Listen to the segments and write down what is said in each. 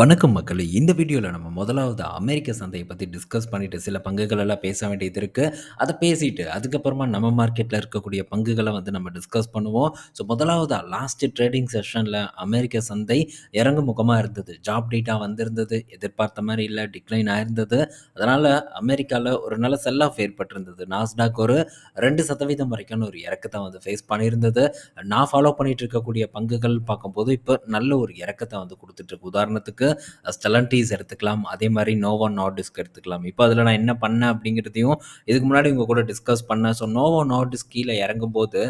வணக்கம் மக்களே! இந்த வீடியோவில் நம்ம முதலாவது அமெரிக்க சந்தையை பற்றி டிஸ்கஸ் பண்ணிவிட்டு சில பங்குகளெல்லாம் பேச வேண்டியது இருக்குது அதை பேசிட்டு, அதுக்கப்புறமா நம்ம மார்க்கெட்டில் இருக்கக்கூடிய பங்குகளை வந்து நம்ம டிஸ்கஸ் பண்ணுவோம். ஸோ முதலாவதா லாஸ்ட் ட்ரேடிங் செஷனில் அமெரிக்க சந்தை இறங்கு முகமாக இருந்தது. ஜாப் டேட்டா வந்திருந்தது. எதிர்பார்த்த மாதிரி இல்லை டிக்ளைன் ஆயிருந்தது. அதனால் அமெரிக்காவில் ஒரு நல்ல செல் ஆஃப் ஏற்பட்டிருந்தது. நாஸ்டாக் ஒரு ரெண்டு சதவீதம் வரைக்கும் ஒரு இறக்கத்தை வந்து ஃபேஸ் பண்ணியிருந்தது. நான் ஃபாலோ பண்ணிகிட்டு இருக்கக்கூடிய பங்குகள் பார்க்கும்போது, இப்போ நல்ல ஒரு இறக்கத்தை வந்து கொடுத்துட்ருக்கு உதாரணத்துக்கு ஸ்டெலன்டீஸ் எடுத்துக்கலாம். அதே மாதிரி நோவோ நார்டிஸ்க் எடுத்துக்கலாம். இப்போ அதில் நான் என்ன பண்ணேன் அப்படிங்கிறதையும் இதுக்கு முன்னாடி உங்கள் கூட டிஸ்கஸ் பண்ணேன். ஸோ நோவோ நார்டிஸ்க் கீழே இறங்கும்போது,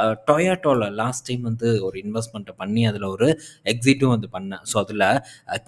அ லாஸ்ட் டைம் வந்து ஒரு இன்வெஸ்ட்மெண்ட்டை பண்ணி அதில் ஒரு எக்ஸிட்டும் வந்து பண்ணேன். ஸோ அதில்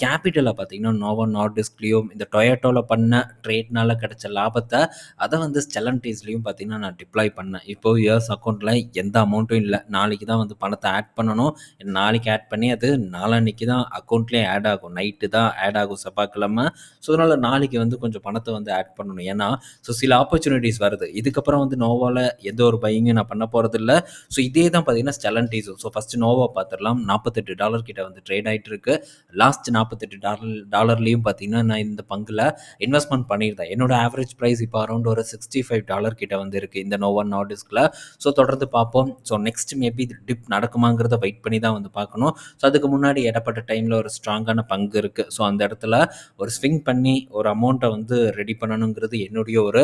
கேபிட்டலை பார்த்தீங்கன்னா, நோவோ நார்டிஸ்க்லேயும் இந்த டொயாட்டோவில் பண்ண ட்ரேட்னால கிடைச்ச லாபத்தை அதை வந்து ஸ்டெலன்டீஸ்லயும் பார்த்தீங்கன்னா, நான் டிப்ளாய் பண்ணேன். இப்போ இயர்ஸ் அக்கௌண்ட்டில் எந்த அமௌண்ட்டும் இல்லை நாளைக்கு தான் வந்து பணத்தை ஆட் பண்ணணும். நாளைக்கு ஆட் பண்ணி அது நாளான்னைக்கு தான் அக்கௌண்ட்லேயே ஆட் ஆகும். நைட்டு தான் ஆட் ஆகும் செவ்வாய்க்கிழமை ஸோ அதனால் நாளைக்கு வந்து கொஞ்சம் பணத்தை வந்து ஆட் பண்ணணும். ஏன்னா, ஸோ சில ஆப்பர்ச்சுனிட்டிஸ் வருது. இதுக்கப்புறம் வந்து நோவாவில் எந்த ஒரு பையங்கும் நான் பண்ண போறதில்ல. ஸோ இதே தான் பார்த்தீங்கன்னா, ஸ்டெலன்டீஸும். ஸோ ஃபஸ்ட்டு நோவா பார்த்துடலாம் நாற்பத்தெட்டு டாலர் கிட்ட வந்து ட்ரேட் ஆகிட்டு இருக்கு. லாஸ்ட் $48 டாலர் டாலர்லேயும் பார்த்தீங்கன்னா, நான் இந்த பங்கில் இன்வெஸ்ட்மெண்ட் பண்ணியிருந்தேன். என்னோட ஆவரேஜ் ப்ரைஸ் இப்போ அரௌண்ட் ஒரு $65 கிட்ட வந்து இருக்குது இந்த நோவா நார்டிஸ்கில் ஸோ தொடர்ந்து பார்ப்போம். ஸோ நெக்ஸ்ட் மேபி இது டிப் நடக்குமாங்கிறத வெயிட் பண்ணி தான் வந்து பார்க்கணும். ஸோ அதுக்கு முன்னாடி இடப்பட்ட டைமில் ஒரு ஸ்ட்ராங்கான பங்கு இருக்கு. ஸோ அந்த இடத்துல ஒரு ஸ்விங் பண்ணி ஒரு அமௌண்ட்டை வந்து ரெடி பண்ணணுங்கிறது என்னுடைய ஒரு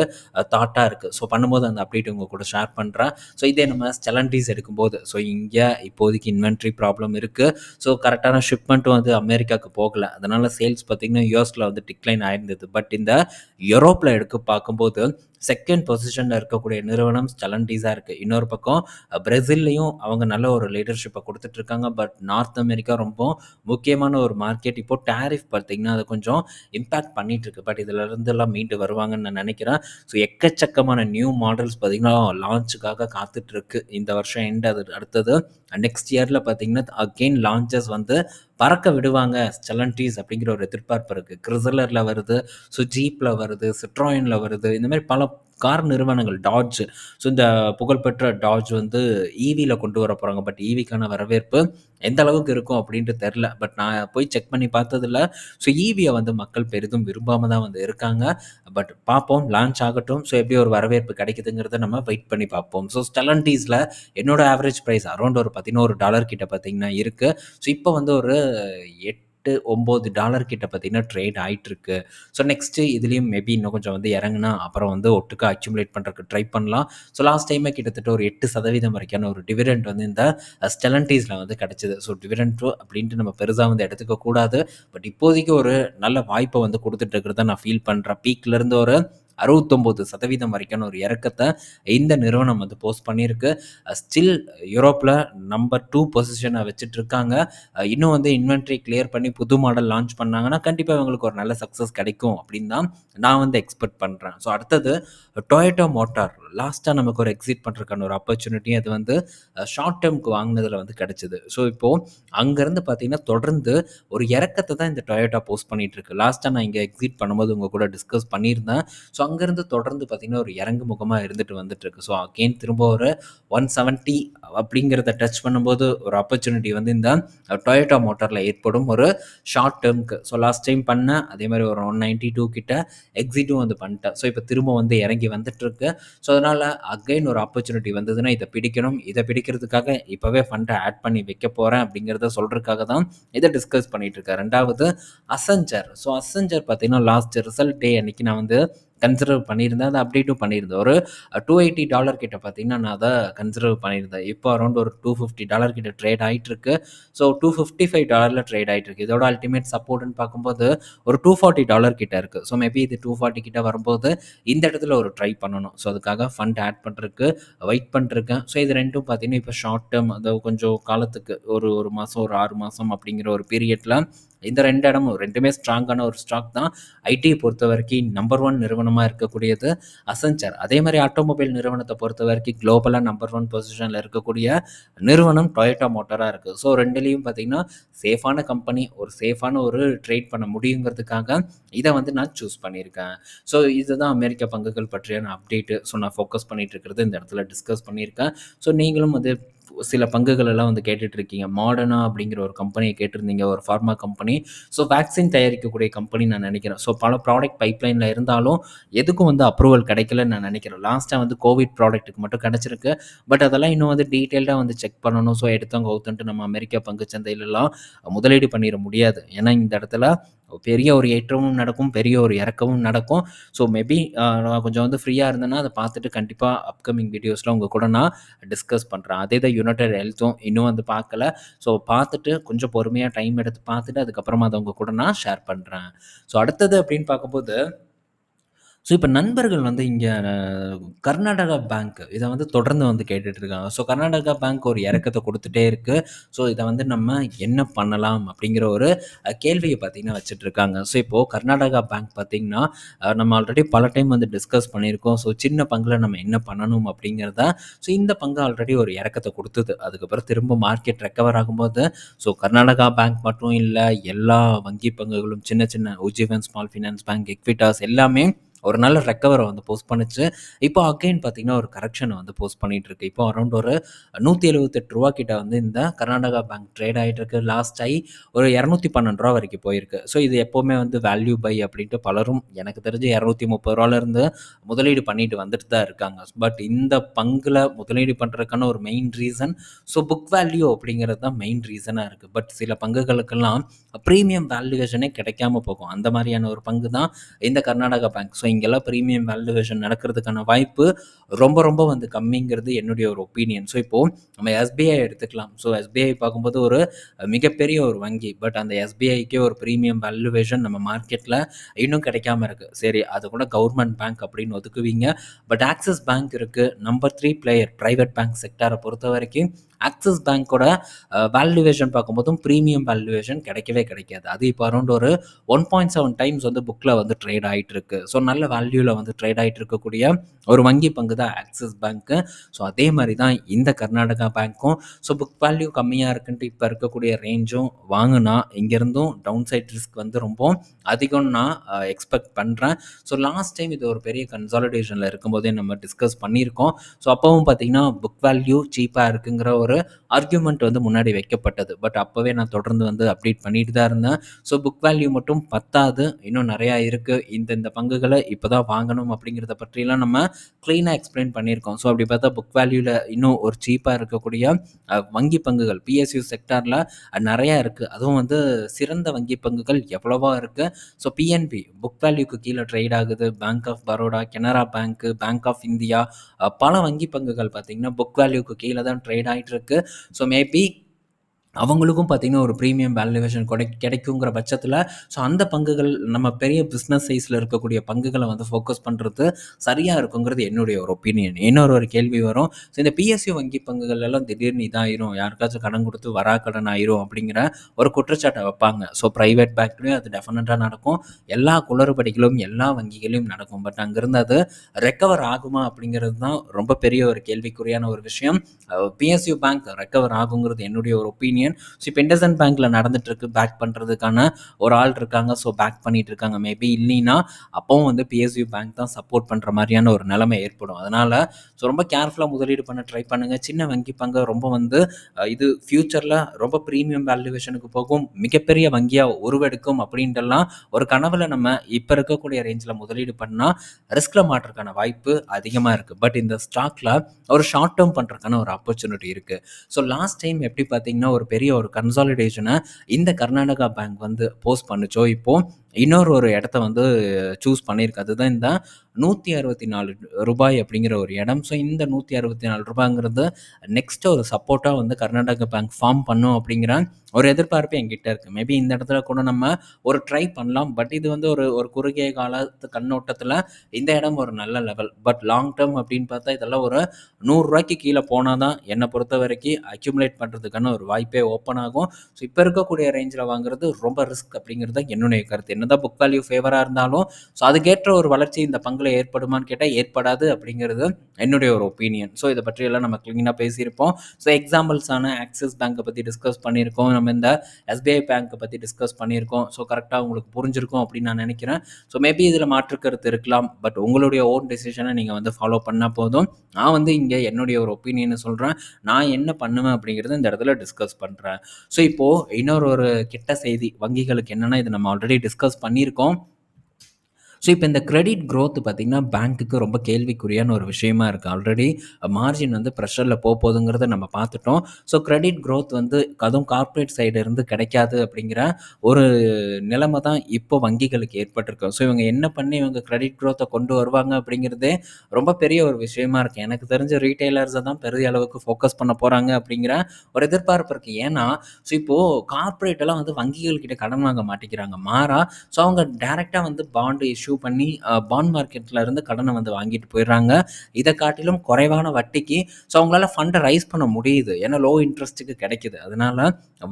தாட்டாக இருக்குது ஸோ பண்ணும்போது அந்த அப்டேட் உங்கள் கூட ஷேர் பண்ணுறேன் ஸோ இதே நம்ம செலண்டீஸ் எடுக்கும்போது, ஸோ இங்கே இப்போதைக்கு இன்வென்ட்ரி ப்ராப்ளம் இருக்குது ஸோ கரெக்டான ஷிப்மெண்ட்டும் வந்து அமெரிக்காக்கு போகல. அதனால் சேல்ஸ் பார்த்தீங்கன்னா, யூஎஸில் வந்து டிக்ளைன் ஆயிருந்தது. பட் இந்த யூரோப்பில் எடுக்க பார்க்கும்போது, செகண்ட் பொசிஷனில் இருக்கக்கூடிய நிறுவனம் ஸ்டெலன்டீஸா இருக்குது இன்னொரு பக்கம் பிரேசில்லையும் அவங்க நல்ல ஒரு லீடர்ஷிப்பை கொடுத்துட்ருக்காங்க பட் நார்த் அமெரிக்கா ரொம்ப முக்கியமான ஒரு மார்க்கெட். இப்போ டேரிஃப் பார்த்தீங்கன்னா, அது கொஞ்சம் இம்பேக்ட் பண்ணிட்டு இருக்கு. பட் இதிலருந்துலாம் மீண்டு வருவாங்கன்னு நான் நினைக்கிறேன் ஸோ எக்கச்சக்கமான நியூ மாடல்ஸ் பார்த்தீங்கன்னா, லான்ச்சுக்காக காத்துட்ருக்கு இந்த வருஷம் எண்ட் அது அடுத்தது நெக்ஸ்ட் இயரில் பார்த்தீங்கன்னா, அகைன் லான்ச்சஸ் வந்து பறக்க விடுவாங்க செலன்டீஸ் அப்படிங்கிற ஒரு எதிர்பார்ப்பு இருக்குது கிறிசலர்ல வருது. ஸோ ஜீப்பில் வருது. சிட்ராயினில் வருது. இந்த மாதிரி பல கார் நிறுவனங்கள் டாட்ஜ் ஸோ இந்த புகழ்பெற்ற டாட்ஜ் வந்து ஈவியில் கொண்டு வர போகிறாங்க பட் ஈவிக்கான வரவேற்பு எந்த அளவுக்கு இருக்கும் அப்படின்ட்டு தெரில பட் நான் போய் செக் பண்ணி பார்த்ததுல, ஸோ ஈவியை வந்து மக்கள் பெரிதும் விரும்பாமல் தான் வந்து இருக்காங்க. பட் பார்ப்போம். லான்ச் ஆகட்டும். ஸோ எப்படி ஒரு வரவேற்பு கிடைக்குதுங்கிறத நம்ம வெயிட் பண்ணி பார்ப்போம். ஸோ ஸ்டெலண்டீஸில் என்னோட ஆவரேஜ் ப்ரைஸ் அரௌண்ட் ஒரு $11 கிட்ட பார்த்தீங்கன்னா இருக்குது ஸோ இப்போ வந்து ஒரு 8, $9 கிட்ட பார்த்தீங்கன்னா, ட்ரேட் ஆயிட்டு இருக்கு. ஸோ நெக்ஸ்ட்டு இதுலேயும் மேபி இன்னும் கொஞ்சம் வந்து இறங்குனா, அப்புறம் வந்து ஒட்டுக்கா அக்யூமுலேட் பண்ணுறதுக்கு ட்ரை பண்ணலாம். ஸோ லாஸ்ட் டைமே கிட்டத்தட்ட ஒரு எட்டு சதவீதம் வரைக்கான ஒரு டிவிடெண்ட் வந்து இந்த ஸ்டெலண்டீஸில் வந்து கிடச்சிது ஸோ டிவிடெண்ட் அப்படின்ட்டு நம்ம பெருசாக வந்து எடுத்துக்க கூடாது. பட் இப்போதைக்கு ஒரு நல்ல வாய்ப்பை வந்து கொடுத்துட்டு இருக்கிறத நான் ஃபீல் பண்ணுறேன் பீக்லேருந்து ஒரு அறுபத்தொம்போது சதவீதம் வரைக்கான ஒரு இறக்கத்தை இந்த நிறுவனம் வந்து போஸ்ட் பண்ணியிருக்கு. ஸ்டில் யூரோப்பில் நம்பர் டூ பொசிஷனை வச்சுட்டு இருக்காங்க. இன்னும் வந்து இன்வென்ட்ரி கிளியர் பண்ணி புது மாடல் லான்ச் பண்ணாங்கன்னா, கண்டிப்பாக இவங்களுக்கு ஒரு நல்ல சக்ஸஸ் கிடைக்கும் அப்படின்னு தான் நான் வந்து எக்ஸ்பெக்ட் பண்ணுறேன் ஸோ அடுத்தது டொயோட்டா மோட்டார். லாஸ்ட்டாக நமக்கு ஒரு எக்ஸிட் பண்ணுறதுக்கான ஒரு ஆப்பர்ச்சுனிட்டி அது வந்து ஷார்ட் டெர்ம்க்கு வாங்கினதில் வந்து கிடைச்சிது ஸோ இப்போது அங்கேருந்து பார்த்தீங்கன்னா, தொடர்ந்து ஒரு இறக்கத்தை தான் இந்த டொயோட்டா போஸ்ட் பண்ணிட்டு இருக்கு. நான் இங்கே எக்ஸிட் பண்ணும்போது உங்கள் கூட டிஸ்கஸ் பண்ணியிருந்தேன். ஸோ அங்கேருந்து தொடர்ந்து பார்த்தீங்கன்னா, ஒரு இறங்கு முகமாக இருந்துட்டு வந்துட்டு இருக்கு. ஸோ அகைன் திரும்ப ஒரு 170 அப்படிங்கிறத டச் பண்ணும்போது ஒரு ஆப்பர்ச்சுனிட்டி வந்து இந்த டொயோட்டா மோட்டாரில் ஏற்படும் ஒரு ஷார்ட் டேர்ம்க்கு ஸோ லாஸ்ட் டைம் பண்ணேன். அதே மாதிரி ஒரு 192 கிட்ட எக்ஸிட்டும் வந்து பண்ணிட்டேன். ஸோ இப்போ திரும்ப வந்து இறங்கி வந்துட்டுருக்கு ஸோ அதனால் அகைன் ஒரு ஆப்பர்ச்சுனிட்டி வந்ததுன்னா, இதை பிடிக்கணும். இதை பிடிக்கிறதுக்காக இப்போவே ஃபண்டை ஆட் பண்ணி வைக்க போகிறேன் அப்படிங்கிறத சொல்கிறதுக்காக தான் இதை டிஸ்கஸ் பண்ணிகிட்டு இருக்கேன். ரெண்டாவது அசஞ்சர் ஸோ அசஞ்சர் பார்த்தீங்கன்னா, லாஸ்ட் ரிசல்ட் டே அன்னைக்கு நான் வந்து கன்சிடர் பண்ணியிருந்தேன். அதை அப்டேட்டும் பண்ணியிருந்தேன். ஒரு $280 கிட்ட பார்த்தீங்கன்னா, நான் அதை கன்சிடர் பண்ணியிருந்தேன். இப்போ அரௌண்ட் ஒரு $250 கிட்ட ட்ரேட் ஆகிட்டு இருக்கு. ஸோ $255ல ட்ரேட் ஆகிட்டு இருக்கு. இதோட அல்டிமேட் சப்போர்ட்னு பார்க்கும்போது ஒரு $240 கிட்ட இருக்கு. ஸோ மேபி இது 240 கிட்ட வரும்போது இந்த இடத்துல ஒரு ட்ரை பண்ணணும். ஸோ அதுக்காக ஃபண்ட் ஆட் பண்ணுறதுக்கு வெயிட் பண்ணிருக்கேன் ஸோ இது ரெண்டும் பார்த்தீங்கன்னா, இப்போ ஷார்ட் டேர்ம் அதாவது கொஞ்சம் காலத்துக்கு ஒரு ஒரு மாதம் ஒரு ஆறு மாதம் அப்படிங்கிற ஒரு பீரியட்ல இந்த ரெண்டு இடமும் ரெண்டுமே ஸ்ட்ராங்கான ஒரு ஸ்டாக் தான். ஐடிஐ பொறுத்த வரைக்கும் நம்பர் ஒன் நிறுவனமாக இருக்கக்கூடியது அசன்சர் அதே மாதிரி ஆட்டோமொபைல் நிறுவனத்தை பொறுத்த வரைக்கும் குளோபலாக நம்பர் ஒன் பொசிஷனில் இருக்கக்கூடிய நிறுவனம் டொயோட்டா மோட்டராக இருக்குது ஸோ ரெண்டுலேயும் பார்த்தீங்கன்னா, சேஃபான கம்பெனி, ஒரு சேஃபான ஒரு ட்ரேட் பண்ண முடியுங்கிறதுக்காக இதை வந்து நான் சூஸ் பண்ணியிருக்கேன். ஸோ இதுதான் அமெரிக்க பங்குகள் பற்றியான அப்டேட்டு ஸோ நான் ஃபோக்கஸ் பண்ணிகிட்டு இருக்கிறது இந்த இடத்துல டிஸ்கஸ் பண்ணியிருக்கேன். ஸோ நீங்களும் வந்து சில பங்குகள் எல்லாம் வந்து கேட்டுட்ருக்கீங்க. மாடர்னா அப்படிங்கிற ஒரு கம்பெனியை கேட்டிருந்தீங்க. ஒரு ஃபார்மா கம்பெனி. ஸோ வேக்சின் தயாரிக்கக்கூடிய கம்பெனி நான் நினைக்கிறேன் ஸோ பல ப்ராடக்ட் பைப்லைனில் இருந்தாலும், எதுக்கும் வந்து அப்ரூவல் கிடைக்கலன்னு நான் நினைக்கிறேன் லாஸ்ட்டாக வந்து கோவிட் ப்ராடக்ட்டுக்கு மட்டும் கிடச்சிருக்கு பட் அதெல்லாம் இன்னும் வந்து டீட்டெயில்டாக வந்து செக் பண்ணணும். ஸோ எடுத்தவங்க கவுத்தோன்ட்டு நம்ம அமெரிக்கா பங்குச் சந்தையிலலாம் முதலீடு பண்ணிட முடியாது. ஏன்னா இந்த இடத்துல பெரிய ஒரு ஏற்றமும் நடக்கும். பெரிய ஒரு இறக்கமும் நடக்கும். ஸோ மேபி நான் கொஞ்சம் வந்து ஃப்ரீயாக இருந்தேன்னா, அதை பார்த்துட்டு கண்டிப்பாக அப்கமிங் வீடியோஸில் உங்கள் கூட நான் டிஸ்கஸ் பண்ணுறேன் அதே தான் யுனைடெட் ஹெல்த்தும் இன்னும் வந்து பார்க்கல. ஸோ பார்த்துட்டு கொஞ்சம் பொறுமையாக டைம் எடுத்து பார்த்துட்டு, அதுக்கப்புறமா அதை உங்கள் கூட நான் ஷேர் பண்ணுறேன் ஸோ அடுத்தது அப்படின்னு பார்க்கும்போது ஸோ இப்போ நண்பர்கள் வந்து இங்கே கர்நாடகா பேங்க் இதை வந்து தொடர்ந்து வந்து கேட்டுட்டு இருக்காங்க. ஸோ கர்நாடகா பேங்க் ஒரு இறக்கத்தை கொடுத்துட்டே இருக்கு. ஸோ இதை வந்து நம்ம என்ன பண்ணலாம்? அப்படிங்கிற ஒரு கேள்வியை கேள்விய பார்த்தீங்கன்னா வச்சுட்டுருக்காங்க. ஸோ இப்போ கர்நாடகா பேங்க் பார்த்தீங்கன்னா, நம்ம ஆல்ரெடி பல டைம் வந்து டிஸ்கஸ் பண்ணியிருக்கோம். ஸோ சின்ன பங்குல நம்ம என்ன பண்ணணும்? அப்படிங்கிறத ஸோ இந்த பங்கு ஆல்ரெடி ஒரு இறக்கத்தை கொடுத்துது அதுக்கப்புறம் திரும்ப மார்க்கெட் ரெக்கவர் ஆகும்போது, ஸோ கர்நாடகா பேங்க் மட்டும் இல்லை எல்லா வங்கி பங்குகளும் சின்ன சின்ன Ujjivan small finance bank, Equitas எல்லாமே ஒரு நல்ல ரெக்கவரை வந்து போஸ்ட் பண்ணிச்சு இப்போ அகைன் பார்த்தீங்கன்னா, ஒரு கரெக்ஷனை வந்து போஸ்ட் பண்ணிட்டுருக்கு. இப்போ அரௌண்ட் ஒரு நூற்றி எழுபத்தெட்டு ரூபா கிட்ட வந்து இந்த கர்நாடகா பேங்க் ட்ரேட் ஆகிட்டு இருக்கு. லாஸ்ட் ஆகி ஒரு இரநூத்தி பன்னெண்டு ரூபா வரைக்கும் போயிருக்கு. ஸோ இது எப்போவுமே வந்து வேல்யூ பை அப்படின்ட்டு பலரும் எனக்கு தெரிஞ்சு இரநூத்தி முப்பது ரூபாலேருந்து முதலீடு பண்ணிட்டு வந்துட்டு தான் இருக்காங்க. பட் இந்த பங்குல முதலீடு பண்ணுறதுக்கான ஒரு main reason so book value அப்படிங்கிறது தான் மெயின் ரீசனாக இருக்குது பட் சில பங்குகளுக்கெல்லாம் ப்ரீமியம் வேல்யூவேஷனே கிடைக்காம போகும். அந்த மாதிரியான ஒரு பங்கு தான் இந்த கர்நாடகா பேங்க். ஸோ இங்கெல்லாம் ப்ரீமியம் வேல்யூவேஷன் நடக்கிறதுக்கான வாய்ப்பு ரொம்ப ரொம்ப வந்து கம்மிங்கிறது என்னுடைய ஒரு ஒப்பீனியன். ஸோ இப்போது நம்ம எஸ்பிஐ எடுத்துக்கலாம். ஸோ எஸ்பிஐ பார்க்கும்போது ஒரு மிகப்பெரிய ஒரு வங்கி. பட் அந்த எஸ்பிஐக்கே ஒரு ப்ரீமியம் வேல்யூவேஷன் நம்ம மார்க்கெட்டில் இன்னும் கிடைக்காம இருக்குது சரி அது கூட கவர்மெண்ட் பேங்க் அப்படின்னு ஒதுக்குவீங்க. பட் ஆக்சிஸ் பேங்க் இருக்குது number three player private bank செக்டாரை பொறுத்த வரைக்கும் ஆக்சிஸ் பேங்க்கோட வேல்யூவேஷன் பார்க்கும்போதும் ப்ரீமியம் வேல்யூவேஷன் கிடைக்கவே கிடைக்காது. அது இப்போ அரௌண்ட் ஒரு 1.7 டைம்ஸ் வந்து புக்கில் வந்து ட்ரேட் ஆகிட்டு இருக்கு. ஸோ நல்ல வேல்யூவில் வந்து ட்ரேட் ஆகிட்டு இருக்கக்கூடிய ஒரு வங்கி பங்கு தான் ஆக்சிஸ் பேங்க்கு ஸோ அதே மாதிரி தான் இந்த கர்நாடகா பேங்க்கும். ஸோ புக் வேல்யூ கம்மியாக இருக்குன்ட்டு இப்போ இருக்கக்கூடிய ரேஞ்சும் வாங்கினா இங்கேருந்தும் டவுன் சைட் ரிஸ்க் வந்து ரொம்ப அதிகம்னு நான் எக்ஸ்பெக்ட் பண்ணுறேன் ஸோ லாஸ்ட் டைம் இது ஒரு பெரிய கன்சாலிடேஷனில் இருக்கும்போதே நம்ம டிஸ்கஸ் பண்ணியிருக்கோம். ஸோ அப்போவும் பார்த்தீங்கன்னா, புக் வேல்யூ சீப்பாக இருக்குங்கிற ஒரு ஆர்கியூமென்ட் வந்து முன்னாடி வைக்கப்பட்டது. பட் அப்போவே நான் தொடர்ந்து வந்து அப்டேட் பண்ணிட்டு தான் இருந்தேன். ஸோ புக் வேல்யூ மட்டும் பத்தாது. இன்னும் நிறையா இருக்குது இந்த இந்த பங்குகளை இப்போ தான் வாங்கணும் அப்படிங்கிறத பற்றிலாம் நம்ம க்ளீனாக எக்ஸ்பிளைன் பண்ணியிருக்கோம். ஸோ அப்படி பார்த்தா புக் வேல்யூவில் இன்னும் ஒரு சீப்பாக இருக்கக்கூடிய வங்கி பங்குகள் பிஎஸ்யூ செக்டாரில் நிறையா இருக்குது அதுவும் வந்து சிறந்த வங்கி பங்குகள் எவ்வளவோ இருக்குது ஸோ பிஎன்பி புக் வேல்யூக்கு கீழே ட்ரேட் ஆகுது. பேங்க் ஆஃப் பரோடா, கெனரா பேங்க்கு பேங்க் ஆஃப் இந்தியா பல வங்கி பங்குகள் பார்த்தீங்கன்னா, புக் வேல்யூக்கு கீழே தான் ட்ரேட் ஆகிட்டு இருக்குது ஸோ மேபி அவங்களுக்கும் பார்த்தீங்கன்னா, ஒரு ப்ரீமியம் வேல்யூவேஷன் கொடை கிடைக்குங்கிற பட்சத்தில் ஸோ அந்த பங்குகள் நம்ம பெரிய பிஸ்னஸ் சைஸில் இருக்கக்கூடிய பங்குகளை வந்து ஃபோக்கஸ் பண்ணுறது சரியாக இருக்குங்கிறது என்னுடைய ஒரு ஒப்பீனியன். இன்னொரு ஒரு கேள்வி வரும். ஸோ இந்த பிஎஸ்சி வங்கி பங்குகள் எல்லாம் திடீர்னு இதாயிரும். யாருக்காச்சும் கடன் கொடுத்து வரா கடன் ஆயிரும் அப்படிங்கிற ஒரு குற்றச்சாட்டை வைப்பாங்க. ஸோ ப்ரைவேட் பேங்க்லயும் அது டெஃபினட்டாக நடக்கும். எல்லா குளறுபடிகளும் எல்லா வங்கிகளையும் நடக்கும். பட் அங்கேருந்து அது ரெக்கவர் ஆகுமா? அப்படிங்கிறது தான் ரொம்ப பெரிய ஒரு கேள்விக்குறியான ஒரு விஷயம். அ பிஎஸ்யூ பேங்க் ரெக்கவர் ஆகுங்கிறது என்னுடைய ஒரு ஒப்பீனியன். ஸோ இப்போ இண்டசன் பேங்க்ல நடந்துட்டு இருக்கு. பேக் பண்றதுக்கான ஒரு ஆள் இருக்காங்க. ஸோ பேக் பண்ணிட்டு இருக்காங்க. மேபி இல்லைன்னா, அப்பவும் வந்து பிஎஸ்யூ பேங்க் தான் சப்போர்ட் பண்ற மாதிரியான ஒரு நிலைமை ஏற்படும். அதனால ஸோ ரொம்ப கேர்ஃபுல்லா முதலீடு பண்ண ட்ரை பண்ணுங்க. சின்ன வங்கி பங்கு ரொம்ப வந்து இது ஃப்யூச்சரில் ரொம்ப ப்ரீமியம் வேல்யூவேஷனுக்கு போகும். மிகப்பெரிய வங்கியாக உருவெடுக்கும் அப்படின்ட்டெல்லாம் ஒரு கனவுல நம்ம இப்போ இருக்கக்கூடிய ரேஞ்சில் முதலீடு பண்ணால் ரிஸ்கில் மாட்டுறதுக்கான வாய்ப்பு அதிகமா இருக்கு. பட் இந்த ஸ்டாக்ல ஒரு ஷார்ட் டேர்ம் பண்ணுறதுக்கான ஒரு ஆப்பர்ச்சுனிட்டி இருக்கு. ஸோ லாஸ்ட் டைம் எப்படி பார்த்தீங்கன்னா, ஒரு பெரிய ஒரு கன்சாலிடேஷன இந்த கர்நாடகா பேங்க் வந்து போஸ்ட் பண்ணுச்சோ, இப்போ இன்னொரு ஒரு இடத்த வந்து சூஸ் பண்ணியிருக்கு. அதுதான் இந்த நூற்றி அறுபத்தி நாலு ரூபாய் அப்படிங்கிற ஒரு இடம். ஸோ இந்த நூற்றி அறுபத்தி நாலு ரூபாய்ங்கிறது நெக்ஸ்ட் ஒரு சப்போர்ட்டாக வந்து கர்நாடகா பேங்க் ஃபார்ம் பண்ணும் அப்படிங்கிற ஒரு எதிர்பார்ப்பு என்கிட்ட இருக்குது மேபி இந்த இடத்துல கூட நம்ம ஒரு ட்ரை பண்ணலாம். பட் இது வந்து ஒரு ஒரு குறுகிய காலத்து கண்ணோட்டத்தில் இந்த இடம் ஒரு நல்ல லெவல். பட் லாங் டேர்ம் அப்படின்னு பார்த்தா இதெல்லாம் ஒரு நூறுரூவாய்க்கு கீழே போனால் தான் என்னை பொறுத்த வரைக்கும் அக்யூமுலேட் பண்ணுறதுக்கான ஒரு வாய்ப்பே ஓப்பன் ஆகும். ஸோ இப்போ இருக்கக்கூடிய ரேஞ்சில் வாங்குறது ரொம்ப ரிஸ்க் அப்படிங்கிறது தான் என்னுடைய கருத்து. என்னதான் புக் வேல்யூ ஃபேவராக இருந்தாலும், ஸோ அதுக்கேற்ற ஒரு வளர்ச்சி இந்த பங்குல ஏற்படுமான்னு கேட்டால் ஏற்படாது அப்படிங்கிறது என்னுடைய ஒரு ஒப்பீனியன். ஸோ இதை பற்றியெல்லாம் நம்ம கிளீனாக பேசியிருப்போம். ஸோ எக்ஸாம்பிள்ஸான ஆக்சிஸ் பேங்க்கை பற்றி டிஸ்கஸ் பண்ணியிருக்கோம். நம்ம இந்த எஸ்பிஐ பேங்க்கை பற்றி டிஸ்கஸ் பண்ணியிருக்கோம். ஸோ கரெக்டாக உங்களுக்கு புரிஞ்சிருக்கும் அப்படின்னு நான் நினைக்கிறேன் ஸோ மேபி இதில் மாற்று கருத்து இருக்கலாம். பட் உங்களுடைய ஓன் டெசிஷனை நீங்கள் வந்து ஃபாலோ பண்ணால் போதும். நான் வந்து இங்கே என்னுடைய ஒரு ஒப்பீனியனை சொல்கிறேன் நான் என்ன பண்ணுவேன் அப்படிங்கிறத இந்த இடத்துல டிஸ்கஸ் பண்ணுறேன் ஸோ இப்போது இன்னொரு ஒரு கெட்ட செய்தி வங்கிகளுக்கு என்னென்னா இது நம்ம ஆல்ரெடி டிஸ்கஸ் பண்ணியிருக்கோம். ஸோ இப்போ இந்த கிரெடிட் க்ரோத் பார்த்தீங்கன்னா, பேங்க்குக்கு ரொம்ப கேள்விக்குறியான ஒரு விஷயமா இருக்குது ஆல்ரெடி மார்ஜின் வந்து ப்ரெஷரில் போகுதுங்கிறத நம்ம பார்த்துட்டோம். ஸோ கிரெடிட் க்ரோத் வந்து அதுவும் கார்ப்பரேட் சைடு இருந்து கிடைக்காது அப்படிங்கிற ஒரு நிலைமை தான் இப்போ வங்கிகளுக்கு ஏற்பட்டிருக்கு. ஸோ இவங்க என்ன பண்ணி இவங்க கிரெடிட் க்ரோத்தை கொண்டு வருவாங்க அப்படிங்கிறதே ரொம்ப பெரிய ஒரு விஷயமா இருக்குது எனக்கு தெரிஞ்ச ரீட்டைலர்ஸை தான் பெரிய அளவுக்கு ஃபோக்கஸ் பண்ண போகிறாங்க அப்படிங்கிற ஒரு எதிர்பார்ப்பு இருக்குது ஏன்னா, ஸோ இப்போது கார்ப்பரேட்டெல்லாம் வந்து வங்கிகள் கிட்ட கடன் வாங்க மாட்டேங்கிறாங்க. மாறா ஸோ அவங்க டேரெக்டாக வந்து பாண்டு இஷ்யூ பண்ணி பாண்ட் மார்க்கெட்டில் இருந்து கடனை வந்து வாங்கிட்டு போயிடுறாங்க. இதை காட்டிலும் குறைவான வட்டிக்கு ஸோ அவங்களால ஃபண்டை ரைஸ் பண்ண முடியுது. ஏன்னா லோ இன்ட்ரெஸ்ட்டுக்கு கிடைக்குது. அதனால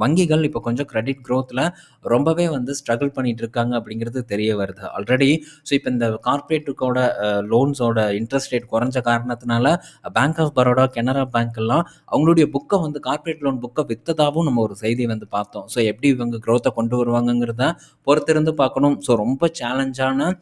வங்கிகள் இப்போ கொஞ்சம் கிரெடிட் க்ரோத்தில் ரொம்பவே வந்து ஸ்ட்ரகிள் பண்ணிட்டு இருக்காங்க அப்படிங்கிறது தெரிய வருது. ஆல்ரெடி ஸோ இப்போ இந்த கார்ப்பரேட்டுக்கோட லோன்ஸோட இன்ட்ரெஸ்ட் ரேட் குறைஞ்ச காரணத்தினால bank of Baroda, Canara bank எல்லாம் அவங்களுடைய புக்கை வந்து கார்ப்பரேட் லோன் புக்கை விற்றதாகவும் நம்ம ஒரு செய்தி வந்து பார்த்தோம். ஸோ எப்படி இவங்க க்ரோத்தை கொண்டு வருவாங்கங்கிறத பொறுத்திருந்து பார்க்கணும். ஸோ ரொம்ப சேலஞ்சான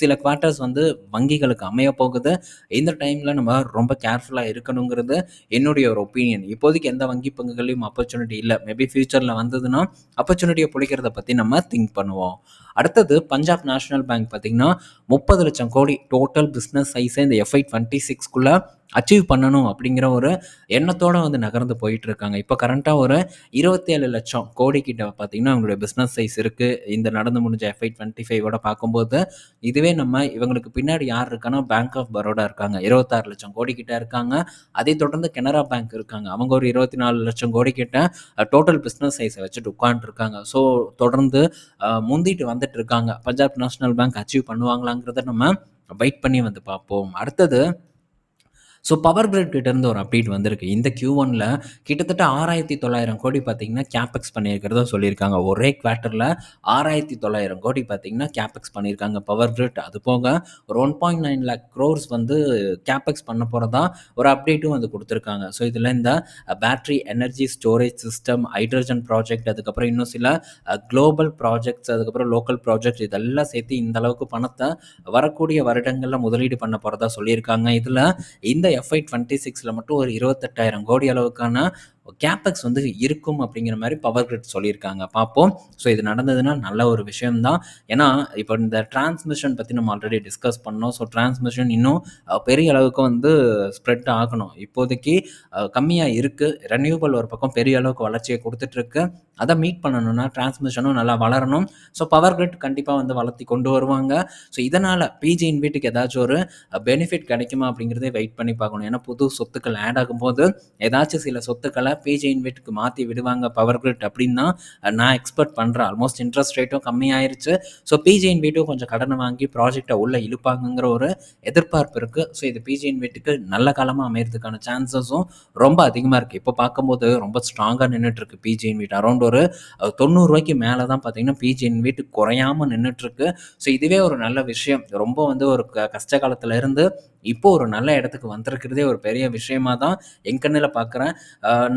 சில குவார்ட்டர்ஸ் வந்து வங்கிகளுக்கு அமைய போகுது. இந்த டைமில் நம்ம ரொம்ப கேர்ஃபுல்லாக இருக்கணுங்கிறது என்னுடைய ஒரு ஒப்பீனியன். இப்போதைக்கு எந்த வங்கி பங்குகளையும் ஆப்பர்ச்சுனிட்டி இல்லை மேபி ஃப்யூச்சரில் வந்ததுன்னா ஆப்பர்ச்சுனிட்டியை பிடிக்கிறத பற்றி நம்ம திங்க் பண்ணுவோம். அடுத்தது பஞ்சாப் நேஷனல் பேங்க் பார்த்தீங்கன்னா, 30,00,000 கோடி டோட்டல் பிஸ்னஸ் சைஸை இந்த எஃப்ஐ 26க்குள்ள அச்சீவ் பண்ணணும் அப்படிங்கிற ஒரு எண்ணத்தோடு வந்து நகர்ந்து போயிட்டு இருக்காங்க. இப்போ கரண்ட்டாக ஒரு 27,00,000 கோடி கிட்ட பார்த்தீங்கன்னா, அவங்களுடைய பிஸ்னஸ் சைஸ் இருக்குது இந்த நடந்து முடிஞ்ச எஃப்ஐ 25ஓட பார்க்கும்போது, இதுவே நம்ம இவங்களுக்கு பின்னாடி யார் இருக்கான்னா, பேங்க் ஆஃப் பரோடா இருக்காங்க. 26,00,000 கோடி கிட்ட இருக்காங்க. அதைத் தொடர்ந்து கனரா பேங்க் இருக்காங்க. அவங்க ஒரு 24,00,000 கோடி கிட்ட டோட்டல் பிஸ்னஸ் சைஸை வச்சுட்டு உட்காந்துருக்காங்க ஸோ தொடர்ந்து முந்திட்டு வந்துட்டு இருக்காங்க. பஞ்சாப் நேஷனல் பேங்க் அச்சீவ் பண்ணுவாங்களாங்கிறத நம்ம வெயிட் பண்ணி வந்து பார்ப்போம். அடுத்தது ஸோ பவர் கிரிட் கிட்டேருந்து ஒரு அப்டேட் வந்திருக்கு. இந்த Q1ல கிட்டத்தட்ட 6,900 கோடி பார்த்தீங்கன்னா, கேப்பெக்ஸ் பண்ணியிருக்கிறதா சொல்லியிருக்காங்க. ஒரே குவார்ட்டரில் ஆறாயிரத்தி தொள்ளாயிரம் கோடி பார்த்தீங்கன்னா, கேப்பெக்ஸ் பண்ணியிருக்காங்க பவர் கிரிட். அது போக ஒரு 1.9 லேக் க்ரோர்ஸ் வந்து கேப்பெக்ஸ் பண்ண போகிறதா ஒரு அப்டேட்டும் வந்து கொடுத்துருக்காங்க ஸோ இதில் இந்த battery energy storage system, hydrogen project அதுக்கப்புறம் இன்னும் சில குளோபல் ப்ராஜெக்ட்ஸ் அதுக்கப்புறம் லோக்கல் ப்ராஜெக்ட் இதெல்லாம் சேர்த்து இந்த அளவுக்கு பணத்தை வரக்கூடிய வருடங்களில் முதலீடு பண்ண போகிறதா சொல்லியிருக்காங்க. இதில் இந்த எஃப்ஐ டுவெண்ட்டி சிக்ஸில் மட்டும் ஒரு இருபத்தெட்டாயிரம் கோடி அளவுக்கான கேப்பக்ஸ் வந்து இருக்கும் அப்படிங்கிற மாதிரி பவர் கிரிட் சொல்லியிருக்காங்க. பார்ப்போம். ஸோ இது நடந்ததுன்னா நல்ல ஒரு விஷயம் தான். ஏன்னா, இப்போ இந்த டிரான்ஸ்மிஷன் பற்றி நம்ம ஆல்ரெடி டிஸ்கஸ் பண்ணோம். ஸோ டிரான்ஸ்மிஷன் இன்னும் பெரிய அளவுக்கு வந்து ஸ்ப்ரெட் ஆகணும். இப்போதைக்கு கம்மியாக இருக்குது ரெனியூபிள் ஒரு பக்கம் பெரிய அளவுக்கு வளர்ச்சியை கொடுத்துட்ருக்கு அதை மீட் பண்ணணும்னா டிரான்ஸ்மிஷனும் நல்லா வளரணும். ஸோ பவர் கிரிட் கண்டிப்பாக வந்து வளர்த்தி கொண்டு வருவாங்க. ஸோ இதனால் பிஜியின் வீட்டுக்கு ஏதாச்சும் ஒரு பெனிஃபிட் கிடைக்குமா அப்படிங்கிறதே வெயிட் பண்ணி பார்க்கணும். ஏன்னா புது சொத்துக்கள் ஆட் ஆகும்போது ஏதாச்சும் சில சொத்துக்களை பிஜி இன்வெட்டுக்கு மாற்றி விடுவாங்க பவர் கிரிட் அப்படின்னு தான் நான் எக்ஸ்பெக்ட் பண்ணுறேன் ஆல்மோஸ்ட் இன்ட்ரெஸ்ட் ரேட்டும் கம்மியாயிருச்சு. ஸோ பிஜி இன்வெட்டும் கொஞ்சம் கடனை வாங்கி ப்ராஜெக்டை உள்ளே இழுப்பாங்கங்கிற ஒரு எதிர்பார்ப்பு இருக்குது ஸோ இது பிஜி இன்வெட்டுக்கு நல்ல காலமாக அமையிறதுக்கான சான்சஸும் ரொம்ப அதிகமாக இருக்குது இப்போ பார்க்கும்போது ரொம்ப ஸ்ட்ராங்காக நின்னுட்டு இருக்கு பிஜி இன்வெட் அரௌண்ட் ஒரு தொண்ணூறுரூவாய்க்கு மேலே தான் பார்த்தீங்கன்னா, பிஜி இன்வெட் குறையாம நின்றுட்டுருக்கு ஸோ இதுவே ஒரு நல்ல விஷயம். ரொம்ப வந்து ஒரு க கஷ்ட காலத்துல இருந்து இப்போ ஒரு நல்ல இடத்துக்கு வந்திருக்கிறதே ஒரு பெரிய விஷயமா தான் என் கண்ணில் பார்க்குறேன்.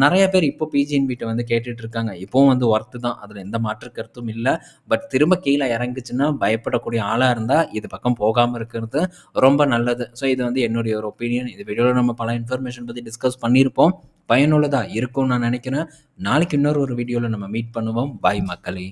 நிறைய பேர் இப்போ பிஜி வீட்டை வந்து கேட்டுட்டு இருக்காங்க. இப்போவும் வந்து ஒர்த்து தான். அதில் எந்த மாற்று கருத்தும் இல்லை பட் திரும்ப கீழே இறங்குச்சுன்னா பயப்படக்கூடிய ஆளாக இருந்தால் இது பக்கம் போகாமல் இருக்கிறது ரொம்ப நல்லது. ஸோ இது வந்து என்னுடைய ஒரு ஒப்பீனியன். இது வீடியோவில் நம்ம பல இன்ஃபர்மேஷன் பற்றி டிஸ்கஸ் பண்ணியிருப்போம். பயனுள்ளதாக இருக்கும்னு நான் நினைக்கிறேன் நாளைக்கு இன்னொரு ஒரு வீடியோவில் நம்ம மீட் பண்ணுவோம். பாய் மக்களே!